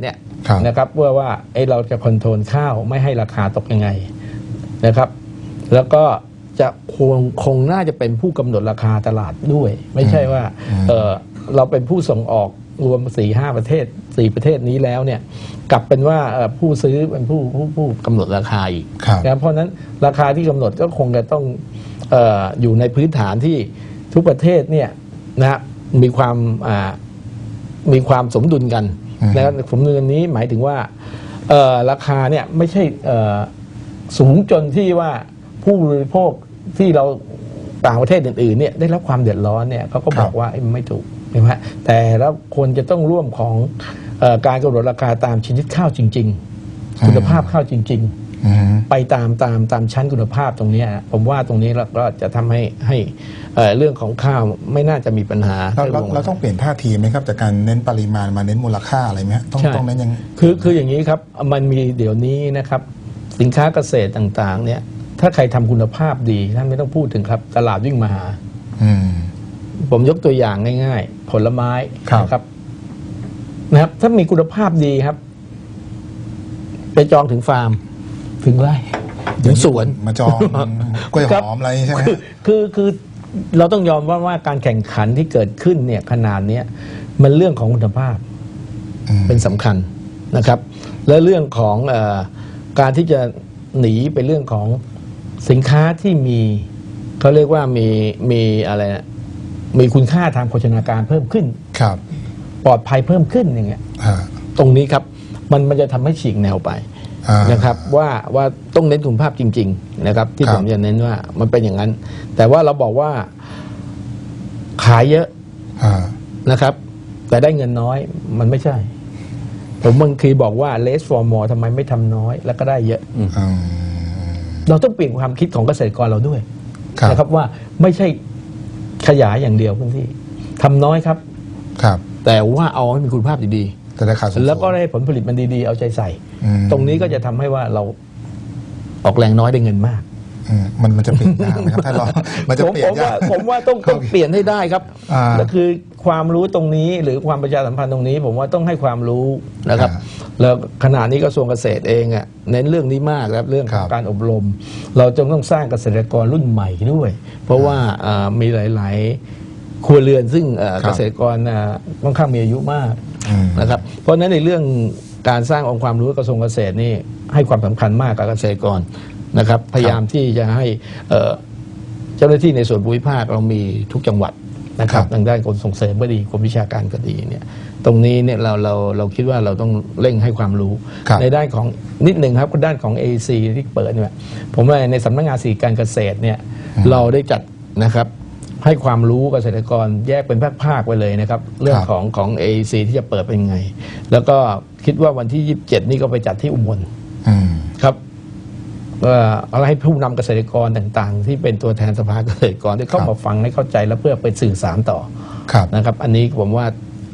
เนี่ยครับนะครับว่าว่าไอ้เราจะคอนโทรลข้าวไม่ให้ราคาตกยังไงนะครับ แล้วก็จะคงคงน่าจะเป็นผู้กำหนดราคาตลาดด้วย ไม่ใช่ว่าอืมเออเราเป็นผู้ส่งออกรวมสี่ห้าประเทศสี่ประเทศนี้แล้วเนี่ยกลับเป็นว่าเอ่อผู้ซื้อเป็นผู้ผู้ผู้กำหนดราคาอีกครับนะเพราะฉะนั้นราคาที่กำหนดก็คงจะต้องเอออยู่ในพื้นฐานที่ทุกประเทศเนี่ยนะมีความอ่ามีความสมดุลกันอืม นะครับสมดุลนี้หมายถึงว่าเอ่อราคาเนี่ยไม่ใช่เอ่อสูงจนที่ว่าผู้บริโภคที่เราต่างประเทศอื่นๆเนี่ยได้รับความเดือดร้อนเนี่ยเขาก็บอกว่าเอ้ยมันไม่ถูกใช่ไหมแต่แล้วควรจะต้องร่วมของเออการกำหนดราคาตามชนิดข้าวจริง ๆ คุณภาพข้าวจริงๆอืม ไปตามตามตามชั้นคุณภาพตรงเนี้ยผมว่าตรงนี้เราก็จะทำให้ให้เอ่อเรื่องของข้าวไม่น่าจะมีปัญหาเราเราลงเราต้องเปลี่ยนท่าทีไหมครับจากการเน้นปริมาณมาเน้นมูลค่าอะไรไหมฮะต้องใช่ต้องเน้นยังคือคืออย่างนี้ครับมันมีเดี๋ยวนี้นะครับ สินค้าเกษตรต่าง ๆ เนี่ยถ้าใครทำคุณภาพดีท่านไม่ต้องพูดถึงครับ ตลาดวิ่งมาหาอืมผมยกตัวอย่างง่าย ๆ ผลไม้ครับนะครับ นะครับ ถ้ามีคุณภาพดีครับ ไปจองถึงฟาร์ม ถึงไร่ถึงสวนมาจองกล้วยหครับอมอะไรใช่ไหมคือฮะคือคือเราต้องยอมว่าว่าการแข่งขันที่เกิดขึ้นเนี่ยขนาดเนี้ยมันเรื่องของคุณภาพอืมเป็นสำคัญนะครับ และเรื่องของเออการที่จะหนีไปเรื่องของสินค้าที่มีเขาเรียกว่ามีมีอะไรนะมีคุณค่าทางโภชนาการเพิ่มขึ้นครับ ปลอดภัยเพิ่มขึ้นอย่างเงี้ยอ่าตรงนี้ครับ มันมันจะทำให้ฉีกแนวไปอ่า นะครับว่าว่าต้องเน้นคุณภาพจริง ๆ นะครับ ที่ครับผมจะเน้นว่ามันเป็นอย่างนั้น แต่ว่าเราบอกว่าขายเยอะอ่านะครับ แต่ได้เงินน้อยมันไม่ใช่ ผมบางทีบอกว่า less for more ทำไมไม่ทำน้อย แล้วก็ได้เยอะอืมเราต้องเปลี่ยนความคิดของเกษตรกรเราด้วยครับนะครับว่าไม่ใช่ขยายอย่างเดียวพื้นที่ทำน้อยครับ ครับ แต่ว่าเอาให้มีคุณภาพดี แต่ราคาสูงๆแล้วก็ได้ผลผลิตมันดีๆ เอาใจใส่ อืม ตรงนี้ก็จะทำให้ว่าเราออกแรงน้อยได้เงินมาก อืมมันมันจะเปลี่ยนยากไหมครับถ้าเรามันจะผมเปลี่ยผนมยาว่าก ผมว่าต้องต้องเปลี่ยนให้ได้ครับอ่าและคือความรู้ตรงนี้หรือความประชาสัมพันธ์ตรงนี้ ผมว่าต้องให้ความรู้นะครับ อ่าแล้วขณะนี้กระทรวงเกษตรเองอะเน้นเรื่องนี้มากครับเรื่องขครัองบการอบรม เราจะต้องสร้างเกษตรกรรุ่นใหม่ด้วย เพราะว่าอ่ามีหลาย ๆ ครัวเรือนซึ่งเอ่อครับ เกษตรกรอ่าค่อนข้างมีอายุมากอืม นะครับเพราะฉะนั้นในเรื่องการสร้างองค์ความรู้กระทรวงเกษตรนี่ให้ความสำคัญมากกับเกษตรกรนะครับพยายามที่จะให้เอ่อเจ้าหน้าที่ในส่วนภูมิภาคเรามีทุกจังหวัดนะครับครับ ทางด้านกรมส่งเสริมก็ดีกรมวิชาการก็ดีเนี่ยตรงนี้เนี่ยเราเราเราคิดว่าเราต้องเร่งให้ความรู้ ครับ ในด้านของนิดหนึ่งครับด้านของ AC ที่เปิดเนี่ยผมว่าในสำนักงานสีการเกษตรเนี่ยเราได้จัดนะครับ ให้ความรู้เกษตรกรแยกเป็นภาคๆไปเลยนะครับ เรื่องครับของของ AEC ที่จะเปิดเป็นยังไง แล้วก็คิดว่าวันที่ 27 นี่ก็ไปจัดที่อุบลอืมครับเอ่อเอาให้ผู้นำเกษตรกรต่างๆ ที่เป็นตัวแทนสภาเกษตรกรได้เข้าครับมาฟังให้เข้าใจแล้วเพื่อไปสื่อสารต่อครับนะครับ อันนี้ผมว่า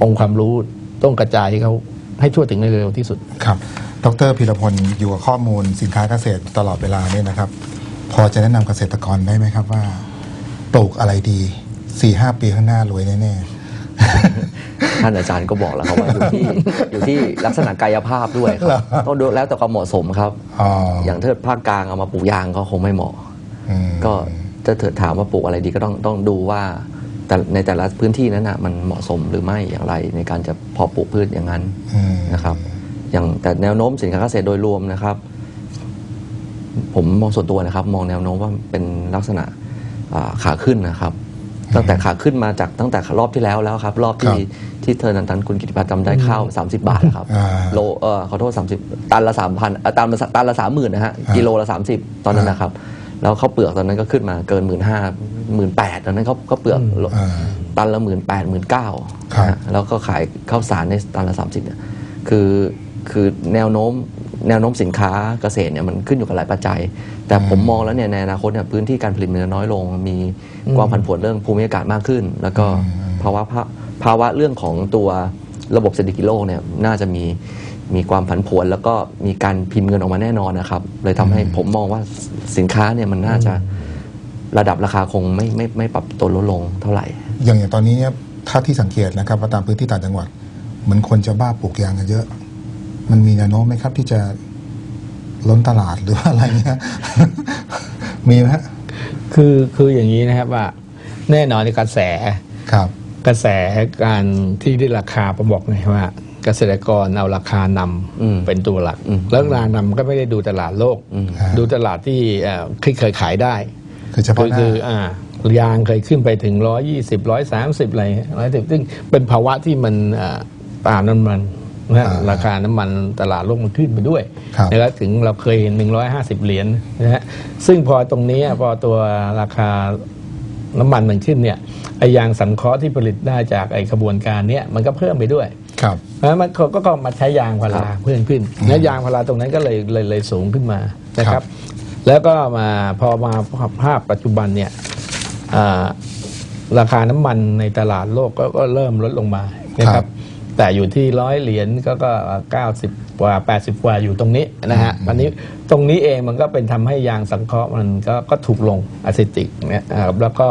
องค์ความรู้ต้องกระจายให้เขาให้ทั่วถึงในเร็วที่สุดครับ ดรพีรพลอยู่กับข้อมูลสินค้าเกษตรตลอดเวลาเนี่ยนะครับ พอจะแนะนำเกษตรกรได้ไหมครับว่า ปลูกอะไรดีสี่ห้าปีข้างหน้ารวยแน่ท่านอาจารย์ก็บอกแล้วครับว่าอยู่ที่อยู่ที่ลักษณะกายภาพด้วยครับต้องดูแล้วแต่ความเหมาะสมครับๆอ๋ออย่างถ้าภาคกลางเอามาปลูกยางก็คงไม่เหมาะอืมก็จะเถิดถามว่าปลูกอะไรดีก็ต้องต้องดูว่าแต่ในแต่ละพื้นที่นั้นนะมันเหมาะสมหรือไม่อย่างไรในการจะเพอปลูกพืชอย่างนั้นอืมนะครับอย่างแต่แนวโน้มสินค้าเกษตรโดยรวมนะครับ ผมมองส่วนตัวนะครับ มองแนวโน้มว่าเป็นลักษณะอ่า ขาขึ้นนะครับ ตั้งแต่ขาขึ้นมาจากตั้งแต่รอบที่แล้วแล้วครับ รอบที่ที่เธอนันทันคุณกิติพัฒน์จำได้ข้าว 30 บาทนะครับอ่าโลเออขอโทษ 30 ตันละ3,000ตันละตันละ30,000นะฮะอ่ากิกิโลละ 30 ตอนนั้นนะครับ แล้วข้าวเปลือกตอนนั้นก็ขึ้นมาเกิน1 5 0 0 0 1 8 0 0ตอนนั้นเขาเขาวเปลือกอ่าตันละหมื่นแปดหมื่นเก้าครับแล้วก็ขายข้าวสารในตันละ30เนี่ยคือคือแนวโน้ม แนวโน้มสินค้าเกษตรเนี่ยมันขึ้นอยู่กับหลายปัจจัย แต่ผมมองแล้วเนี่ยในอนาคตเนี่ยพื้นที่การผลิตมันจะน้อยลง มีความผันผวนเรื่องภูมิอากาศมากขึ้น แล้วก็ภาวะภาภาวะเรื่องของตัวระบบเศรษฐกิจโลกเนี่ยน่าจะมีมีความผันผวนแล้วก็มีการพิมพ์เงินออกมาแน่นอนนะครับ เลยทำให้ผมมองว่าสินค้าเนี่ยมันน่าจะระดับราคาคงไม่ไม่ไม่ปรับตัวลดลงเท่าไหร่ อย่างอย่างตอนนี้เนี่ยถ้าที่สังเกตนะครับว่าตามพื้นที่ต่างจังหวัด เหมือนคนจะบ้าปลูกยางกันเยอะ มันมีแนวโน้มไหมครับ ที่จะล้นตลาดหรือว่าอะไรเงี้ยมีไหมฮะคือคืออย่างนี้นะครับว่า แน่นอนในกระแสครับ กระแสการที่ได้ราคาผมบอกไงว่า เกษตรกรเอาราคานำอืมเป็นตัวหลักอืมแล้วรานำก็ไม่ได้ดูตลาดโลกอืมอ่าดูตลาดที่เอ่อที่เคยขายได้ คือเฉคืพาะอหน้าคืออ่ายางเคยขึ้นไปถึงร้อยี่สิบร้อยสามสิบอะไรร้อยสิบซึ่งเป็นภาวะที่มันอ่าตามน้ำมัน นะฮะอ่าราคาน้ำมันตลาดโลกมันขึ้นไปด้วยครับนะครับถึงเราเคยเห็นหนึ่งร้อยห้าสิบเหรียญนะฮะซึ่งพอตรงนี้พอตัวราคาน้ำมันมันขึ้นเนี่ยไอยางสังเคราะห์ที่ผลิตได้จากไอขบวนการเนี้ยมันก็เพิ่มไปด้วย ครับ เพราะฉะนั้นมันก็ก็ก็มาใช้ยางพาราเพิ่มขึ้นแล้วยางพาราตรงนั้นก็เลยเลยเลยสูงขึ้นมานะคครัรับ บ แล้วก็มาพอมาภาพปัจจุบันเนี่ยอ่าราคาน้ำมันในตลาดโลกก็ก็เริ่มลดลงมานะครับ แต่อยู่ที่ร้อยเหรียญก็ก็เก้าสิบกว่าแปดสิบกว่าอยู่ตรงนี้นะฮะอันนี้ตรงนี้เองมันก็เป็นทำให้ยางสังเคราะห์มันก็ก็ถูกลงอะซิติกเนี่ยนะครับแล้วก็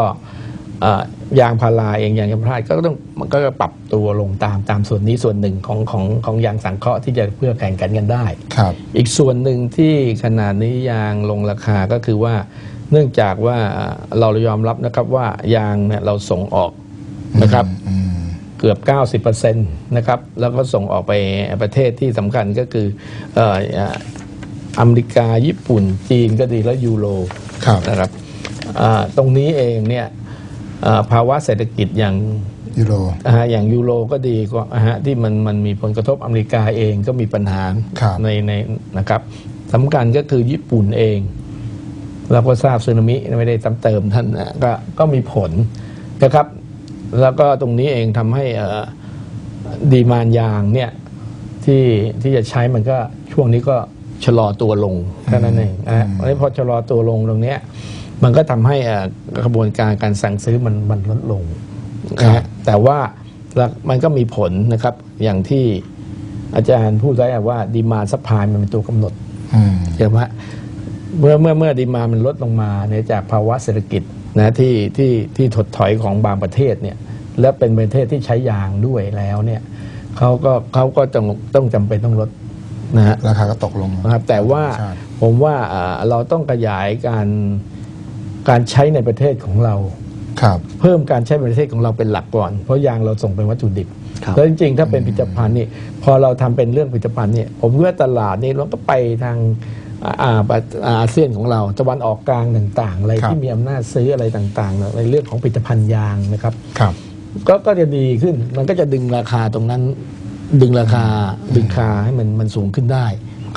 อ่ายางพาราเองยางยางพาราก็ต้องมันก็ปรับตัวลงตามตามส่วนนี้ส่วนหนึ่งของของของยางสังเคราะห์ที่จะเพื่อแข่งขันกันได้ครับอีอีกส่วนหนึ่งที่ขนาดนี้ยางลงราคาก็คือว่าเนื่องจากว่าเรายอมรับนะครับว่ายางเนี่ยเราส่งออกนะครับอืม เกือบ 90%นะครับ แล้วก็ส่งออกไปประเทศที่สำคัญก็คือเอ่ออ่าอเมริกาญี่ปุ่น จีนก็ดีและยูโรครับ นะครับอ่าตรงนี้เองเนี่ยอ่าภาวะเศรษฐกิจอย่าง ยูโร อ่าอย่างยูโรก็ดีก็อ่าฮะที่มันมันมีผลกระทบอเมริกาเองก็มีปัญหาครับ ในในนะครับสำคัญก็คือญี่ปุ่นเองเราก็ทราบสึนามิไม่ได้ซ้ำเติมท่านนะก็ก็มีผลนะครับ แล้วก็ตรงนี้เองทำให้ดีมานยางเนี่ยที่ที่จะใช้มันก็ช่วงนี้ก็ชะลอตัวลงแค่นั้นเองนะฮะเพราะฉะนั้นพอชะลอตัวลงตรงเนี้ยมันก็ทำให้อ่ากระบวนการการสั่งซื้อมันมันลดลงนะฮะแต่ว่าแล้วมันก็มีผลนะครับ อย่างที่อาจารย์พูดไว้อะว่าดีมาซัพพลายมันเป็นตัวกำหนดอืมใช่ไหมเมื่อเมื่อเมื่อดีมามันลดลงมาเนี่ยจากภาวะเศรษฐกิจ นะที่ที่ที่ถดถอยของบางประเทศเนี่ยและเป็นประเทศที่ใช้ยางด้วยแล้วเนี่ยเขาก็เขาก็ต้องต้องจำเป็นต้องลดนะฮะราคาก็ตกลงนะครับแต่ว่าใช่ผมว่าอ่าเราต้องขยายการการใช้ในประเทศของเราครับเพิ่มการใช้ในประเทศของเราเป็นหลักก่อน เพราะยางเราส่งเป็นวัตถุดิบครับแล้วจริงๆ ถ้าเป็นผลิตภัณฑ์นี่พอเราทำเป็นเรื่องผลิตภัณฑ์เนี่ยผมว่าตลาดนี่เราก็ไปทาง อ่าอ่าอาเซียนของเราตะวันออกกลางต่างๆ อะไรครับที่มีอำนาจซื้ออะไรต่างๆ ในเรื่องของผลิตภัณฑ์ยางนะครับครับก็ก็จะดีขึ้นมันก็จะดึงราคาตรงนั้น ดึงราคาดึงราคาให้มันมันสูงขึ้นได้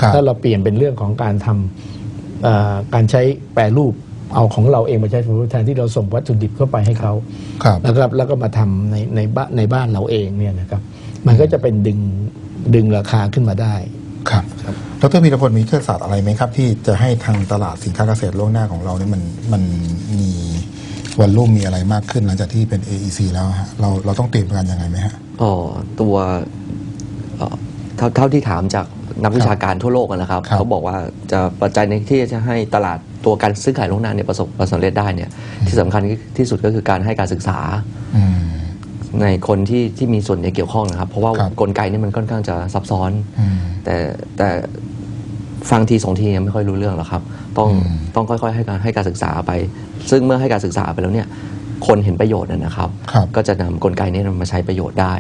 ครับถ้าเราเปลี่ยนเป็นเรื่องของการทำเอ่อการใช้แปรรูปเอาของเราเองมาใช้ผลิตภัณฑ์ที่เราส่งวัตถุดิบเข้าไปให้เขาครับนะครับแล้วก็มาทำในในบ้านในบ้านเราเองเนี่ยนะครับ มันก็จะเป็นดึงดึงราคาขึ้นมาได้ครับ ดรพีรพลมียุทธศาสตร์อะไรไหมครับ ที่จะให้ทางตลาดสินค้าเกษตรล่วงหน้าของเราเนี่ยมันมันมีวันลุ่มมีอะไรมากขึ้นหลังจากที่เป็น AEC แล้วฮะเราเราต้องเตรียมการยังไงไหมฮะอ๋อตัวเอ่อเท่าเท่าที่ถามจากนักวิชาการทั่วโลกอะนะครับครับเขาบอกว่าจะปัจจัยในที่จะให้ตลาดตัวการซื้อขายล่วงหน้าเนี่ยประสบความสำเร็จได้เนี่ยที่สำคัญที่สุดก็คือการให้การศึกษา อืม ในคนที่ที่มีส่วนในเกี่ยวข้องนะครับ เพราะว่าครับ กลไกนี่มันค่อนข้างจะซับซ้อน อืม แต่แต่ ฟังทีสองทียังไม่ค่อยรู้เรื่องหรอกครับ ต้องอืมต้องค่อยๆ ให้การให้การศึกษาไป ซึ่งเมื่อให้การศึกษาไปแล้วเนี่ยคนเห็นประโยชน์นะนะครับครับ ก็จะนำกลไกนี้มาใช้ประโยชน์ได้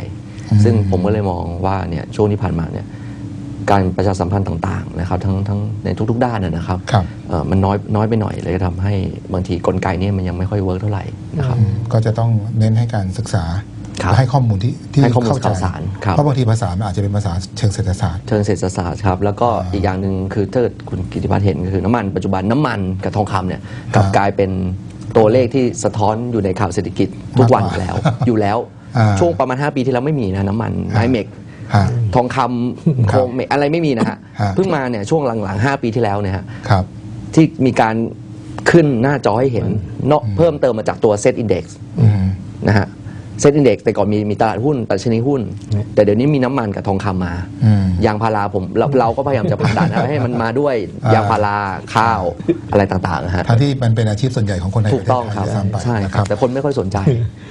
อืมซึ่งผมก็เลยมองว่าเนี่ยช่วงที่ผ่านมาเนี่ยการประชาสัมพันธ์ต่างๆนะครับทั้งทั้งในทุก ๆ ด้านนะนะครับครับเอ่อมันน้อยน้อยไปหน่อยเลยจะทำให้บางทีกลไกนี้มันยังไม่ค่อยเวิร์กเท่าไหร่นะครับอืมก็จะต้องเน้นให้การศึกษาครับ และให้ข้อมูลที่ที่ให้ข้อมูลเข้าใจข่าวสารครับ เพราะบางทีภาษามันอาจจะเป็นภาษาเชิงเศรษฐศาสตร์ เชิงเศรษฐศาสตร์ครับ แล้วก็อีกอย่างหนึ่งคือถ้าเกิดคุณกิติพัฒน์เห็นก็คือน้ำมันปัจจุบันน้ำมันกับทองคำเนี่ยกลับครับกลายเป็นตัวเลขที่สะท้อนอยู่ในข่าวเศรษฐกิจทุกวันอยู่แล้ว อยู่แล้วอ่าช่วงประมาณ 5 ปีที่แล้วไม่มีนะน้ำมันไอเมกฮะทองคำโครเมกอะไรไม่มีนะฮะฮะเพิ่งมาเนี่ยช่วงหลังๆ 5 ปีที่แล้วเนี่ยฮะครับที่มีการขึ้นหน้าจอให้เห็นเนาะเพิ่มเติมมาจากตัวเซตอินดี x อืมนะฮะ เซตอินดี x แต่ก่อนมีมีตลาดหุ้นตัชนีหุ้น แต่เดี๋ยวนี้มีน้ำมันกับทองคำมาอืมยางพาราผมเราเราก็พยายามจะผลักดันอะไรให้มันมาด้วยอ่ายยางพาราข้าวอะไรต่างๆนะฮะ ทั้งที่มันเป็นอาชีพส่วนใหญ่ของคนในถูกต้องครับประเทศไทยด้วยซ้ำไปใช่นะคครัรับ บ แต่คนไม่ค่อยสนใจ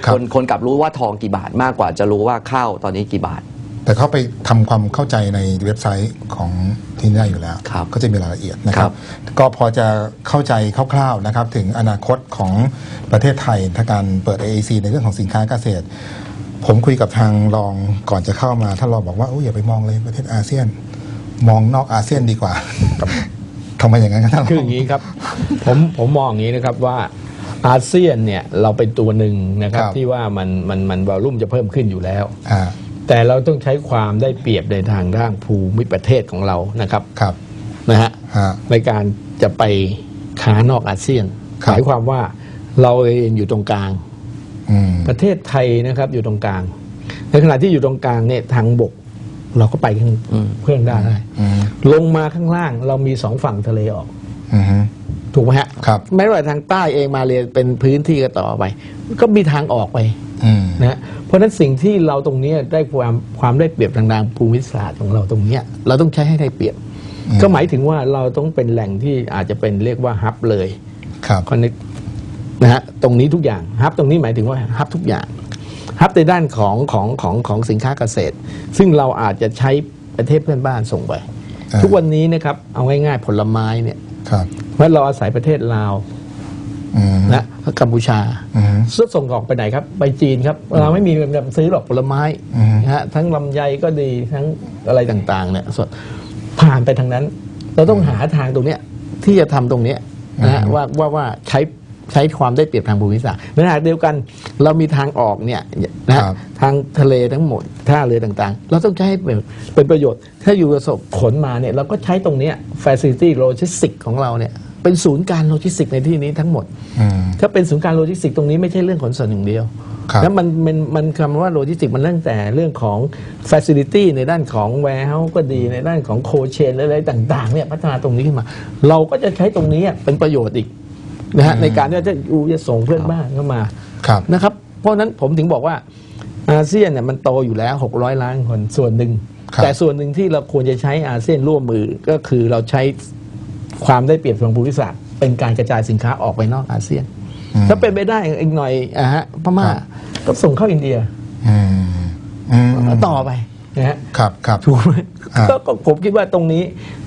ครับ คนคนกลับรู้ว่าทองกี่บาทมากกว่าจะรู้ว่าข้าวตอนนี้กี่บาท แต่เขาไปทำความเข้าใจในเว็บไซต์ของที่นี่ได้อยู่แล้วครับก็จะมีรายละเอียดนะครับครัก็พอจะเข้าใจคร่าวๆนะครับ ถึงอนาคตของประเทศไทยถ้าการเปิด AAC ในเรื่องของสินค้าเกษตร ผมคุยกับทางรองก่อนจะเข้ามาท่านรองบอกว่าโอ้ยอย่าไปมองเลยประเทศอาเซียน มองนอกอาเซียนดีกว่าทำไมอย่างนั้นครับท่านรคืออย่างนี้ครับ ผมผมมองอย่างนี้นะครับว่าอาเซียนเนี่ยเราเป็นตัวหนึ่งนะครับครับที่ว่ามันมันมันวอลลุ่มจะเพิ่มขึ้นอยู่แล้วอ่า แต่เราต้องใช้ความได้เปรียบในทางด้านภูมิประเทศของเรานะครับครับนะฮะฮะ ในการจะไปค้านอกอาเซียนครับ หมายความว่าเราเองอยู่ตรงกลาง อืม ประเทศไทยนะครับอยู่ตรงกลาง ในขณะที่อยู่ตรงกลางเนี่ยทางบก เราก็ไปข้างอืมเพื่อนได้ อืม ลงมาข้างล่างเรามีสองฝั่งทะเลออก อืม ถูกไหมฮะครับแม้ว่าทางใต้เองมาเรียเป็นพื้นที่ก็ต่อไป ก็มีทางออกไปอืม นะฮะเพราะฉะนั้นสิ่งที่เราตรงเนี้ยได้ความความได้เปรียบทางด้านภูมิศาสตร์ของเราตรงเนี้ยเราต้องใช้ให้ได้เปรียบ ก็หมายถึงว่าเราต้องเป็นแหล่งที่อาจจะเป็นเรียกว่าฮับเลยครับคอนเนคนะฮะตรงนี้ทุกอย่างฮับตรงนี้หมายถึงว่าฮับทุกอย่างฮับในด้านของของของของสินค้าเกษตร ซึ่งเราอาจจะใช้ประเทศเพื่อนบ้านส่งไปอ่าทุกวันนี้นะครับเอาง่ายๆผลไม้เนี่ยครับเมื่อเราอาศัยประเทศลาวอืมนะ กัมพูชาอืมซื้อส่งออกไปไหนครับ ไปจีนครับเราไม่มีเงินซื้อหรอกผลไม้อืมนะฮะทั้งลำไยก็ดีทั้งอะไรต่างๆเนี่ยส่วนผ่านไปทางนั้น เราต้องหาทางตรงเนี้ยที่จะทำตรงเนี้ยนะฮะว่าว่าว่าใช้ใช้ความได้เปรียบทางภูมิศาสตร์ในขณะเดียวกันเรามีทางออกเนี่ยนะฮะครับทางทะเลทั้งหมดท่าเรือต่างๆ เราต้องใช้ให้เป็นเป็นประโยชน์ ถ้าอยู่ประสบขนมาเนี่ยเราก็ใช้ตรงเนี้ย facility logistics ของเราเนี่ย เป็นศูนย์การโลจิสติกส์ในที่นี้ทั้งหมด อืม ถ้าเป็นศูนย์การโลจิสติกส์ตรงนี้ไม่ใช่เรื่องขนส่งอย่างเดียวครับ แล้วมันมันมันคำว่าโลจิสติกส์มันเรื่องแต่เรื่องของ facility ในด้านของ warehouse ก็ดีในด้านของโคเชนอะไรต่างๆเนี่ยพัฒนาตรงนี้ขึ้นมา เราก็จะใช้ตรงนี้เป็นประโยชน์อีกนะฮะในการที่จะอูจะส่งเพื่อนบ้านเข้ามา ครับ นะครับ เพราะฉะนั้นผมถึงบอกว่าอาเซียนเนี่ยมันโตอยู่แล้ว 600 ล้านคนส่วนหนึ่ง ครับแต่ส่วนหนึ่งที่เราควรจะใช้อาเซียนร่วมมือก็คือเราใช้ ความได้เปรียบทางภูมิศาสตร์เป็นการกระจายสินค้าออกไปนอกอาเซียน อืม ถ้าเป็นไปได้อีกหน่อยอะฮะพม่าครับก็ส่งเข้าอินเดียอืมอืมต่อไปนะฮะครับครับ ถูกไหมอ่า ก็ก็ผมคิดว่าตรงนี้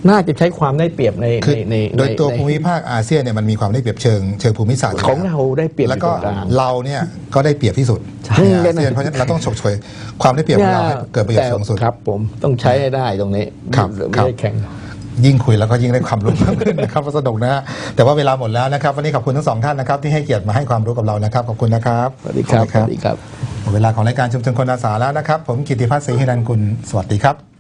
น่าจะใช้ความได้เปรียบในคือในในโดยตัวในภูมิภาคอาเซียนเนี่ยมันมีความได้เปรียบเชิงเชิงภูมิศาสตร์ยู่ของเราได้เปรียบแล้วก็อยู่ตรงกลาง เราเนี่ยก็ได้เปรียบที่สุดใช่ ในอาเซียนเพราะฉะนั้นเราต้องฉกฉวยความได้เปรียบของเราให้เกิดประโยชน์สูงสุดครับผมต้องใช้ให้ได้ตรงนี้ครับไม่ครับ ได้แข่ง ยิ่งคุยแล้วก็ยิ่งได้ความรู้เพิ่มขึ้นนะครับสนุกนะฮะแต่ว่าเวลาหมดแล้วนะครับ วันนี้ขอบคุณทั้งสองท่านนะครับที่ให้เกียรติมาให้ความรู้กับเรานะครับขอบคุณนะครับสวัสดีครับขอณสวัสดีครับหมดเวลาของรายการชุมชนคนอาสาแล้วนะครับ ผมกิติพัฒน์ศรีหิรันกุลสวัสดีครับ